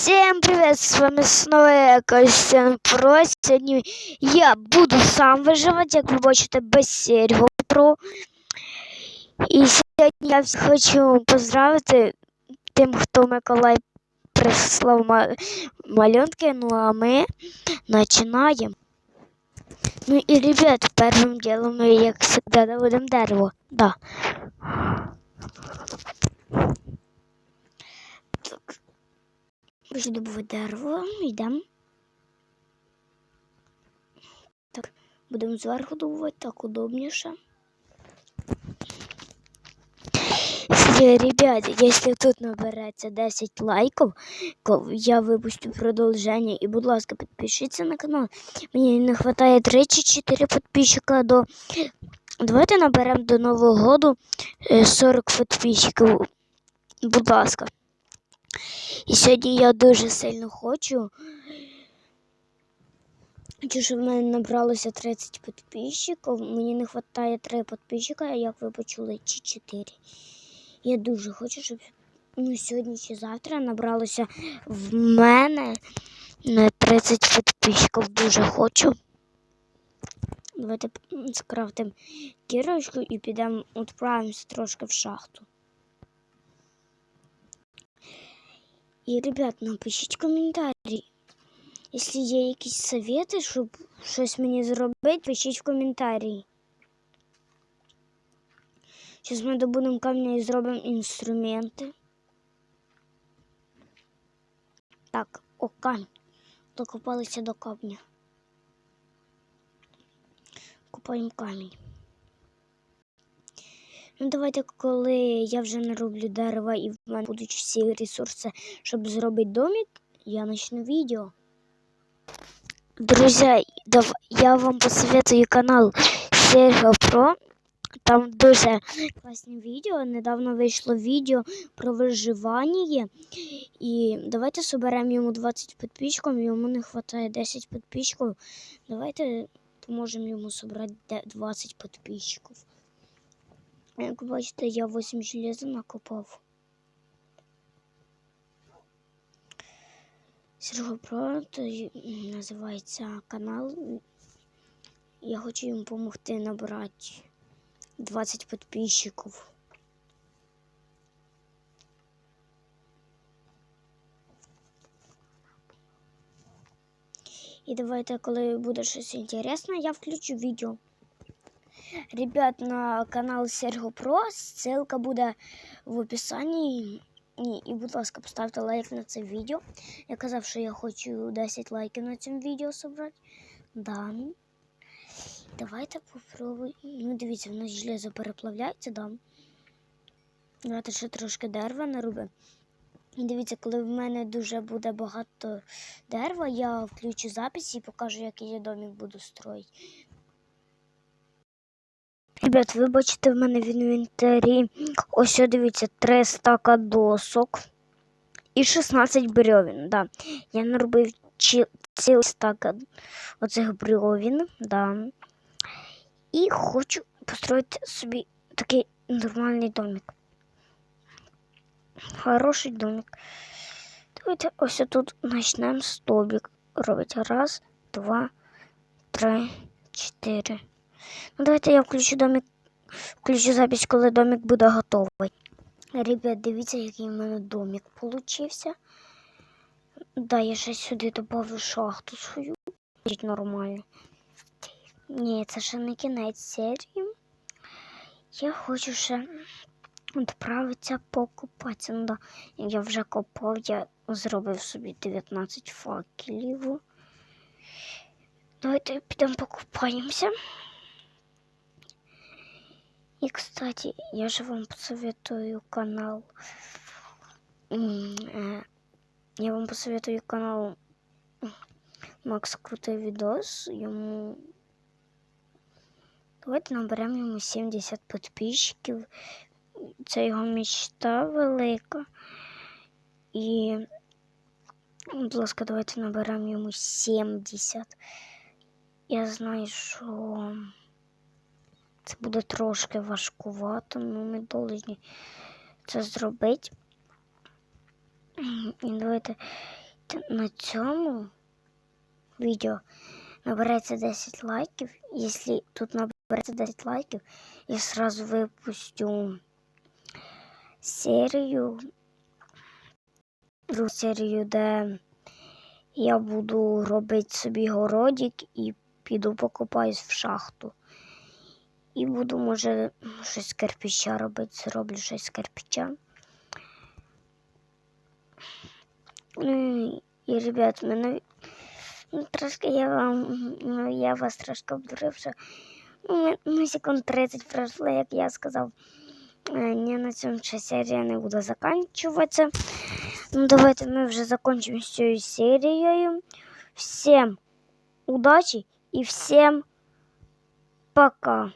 Всем привет! С вами снова я Костян Про. Сьогодні я буду сам виживати, як ви бачите, без Серго Про. І сьогодні я хочу поздравити тим, хто Миколай прислав ма- малюнки. Ну а ми починаємо. Ну і, ребят, першим ділом ми, як завжди, доводимо дерево. Да. Так. Хочу добувати дерево, йдемо. Так, будемо зверху добувати, так удобніше. Если, ребят, если тут набереться 10 лайков, я выпущу продолжение. И, будь ласка, підпишіться на канал. Мені не вистачає 3 чи 4 підписчика до... Давайте наберемо до Нового году е, 40 підписчиків. Будь ласка. І сьогодні я дуже сильно хочу. Хочу, щоб в мене набралося 30 підписчиків. Мені не вистачає 3 підписчика, як ви почули, чи 4. Я дуже хочу, щоб ну, сьогодні чи завтра набралося в мене на 30 підписчиків. Дуже хочу. Давайте скрафтимо кірочку і підемо відправимося трошки в шахту. І, ребят, напишіть коментарі. Якщо є якісь совети, щоб щось мені зробити, пишіть в коментарі. Зараз ми добудемо камня і зробимо інструменти. Так, о, камінь. Докопалися до камня. Купаємо камінь. Ну, давайте, коли я вже нароблю дерева і в мене будуть всі ресурси, щоб зробити домик, я почну відео. Друзі, я вам посоветую канал Серго Про. Там дуже класні відео. Недавно вийшло відео про виживання. І давайте соберемо йому 20 підписчиків, йому не вистачає 10 підписчиків. Давайте поможемо йому собрати 20 підписчиків. Як бачите, я 8 железа накопав. Серго Про то називається канал. Я хочу йому допомогти набрати 20 підписчиків. І давайте, коли буде щось інтересне, я включу відео. Ребят, на канал Серго Про ссылка буде в описанні. І, і, будь ласка, поставте лайк на це відео. Я казав, що я хочу 10 лайків на цьому відео собрати. Да. Давайте попробуємо. Ну, дивіться, в нас железо переплавляється, да. Давайте ще трошки дерева наробимо. І дивіться, коли в мене дуже буде багато дерева, я включу запис і покажу, який я домик буду строїти. Ребят, ви бачите в мене в інвентарі. Ось, дивіться, 3 стака досок і 16 бревен. Да. Я наробив цілий стак оцих бревен, да. І хочу построїти собі такий нормальний домик. Хороший домик. Давайте ось тут почнемо столбик робити. Раз, два, три, чотири. Ну, давайте я включу домик, включу запись, коли домик буде готовий. Ребят, дивіться, який в мене домик получився. Да, я ще сюди добавлю шахту свою. Нормально. Ні, це ще не кінець серії. Я хочу ще відправитися покупатися. Ну, да. Я вже копав, я зробив собі 19 факелів. Давайте підемо покупаємося. И, кстати, я же вам посоветую канал. э, Я вам посоветую канал Макс Крутой Видос. Ему... Давайте наберемо йому 70 підписчиків. Це його мечта велика. І, будь ласка, давайте наберемо йому 70. Я знаю, що це буде трошки важкувато, але ми повинні це зробити. І давайте на цьому відео набереться 10 лайків. Якщо тут набереться 10 лайків, я сразу випустю серію. Другу серію, де я буду робити собі городик і піду покопаюсь в шахту. І буду, може, щось з кирпича робити, зроблю щось з кирпича. Ну, і, ребят, мене ну, трошки я вам, ну, я вас трошки обдурив, що ну, секунд 30 пройшло, як я сказав. Е, Ні, на цьому ще серія не буде закінчуватися. Ну, давайте ми вже закінчимо з цією серією. Всім удачі і всім пока.